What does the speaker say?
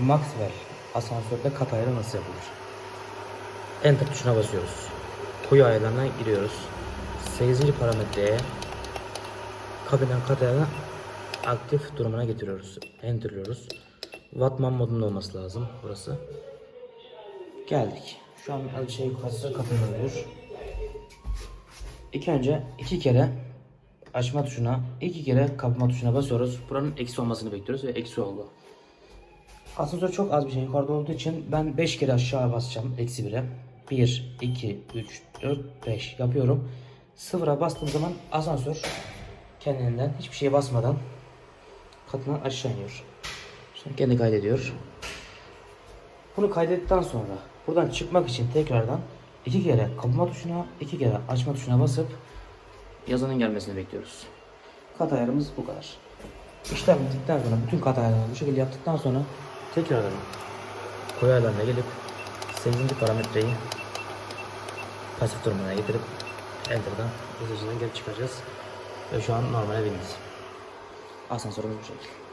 Maxwell asansörde kat ayarı nasıl yapılır? Enter tuşuna basıyoruz. Koyu ayarlarına giriyoruz. 8. parametreye kabinen kat ayarını aktif durumuna getiriyoruz. Enterliyoruz. Wattman modunda olması lazım burası. Geldik. Şu an şey yukarısı kapatılıyor. İlk önce iki kere açma tuşuna, iki kere kapama tuşuna basıyoruz. Buranın eksi olmasını bekliyoruz ve eksi oldu. Asansör çok az bir şey yukarıda olduğu için ben 5 kere aşağı basacağım eksi 1'e. 1, 2, 3, 4, 5 yapıyorum. Sıfıra bastığım zaman asansör kendinden hiçbir şeye basmadan katından aşağı iniyor. Sonra kendi kaydediyor. Bunu kaydettikten sonra buradan çıkmak için tekrardan iki kere kapama tuşuna, iki kere açma tuşuna basıp yazının gelmesini bekliyoruz. Kat ayarımız bu kadar. İşlem bittikten sonra bütün kat ayarlarını bu şekilde yaptıktan sonra tekrardan koyu ayarlarına gelip 8. parametreyi pasif durumuna getirip Enter'dan hızlıca gelip çıkacağız. Ve şu an normale bindik. Asansörümüz bu şekilde.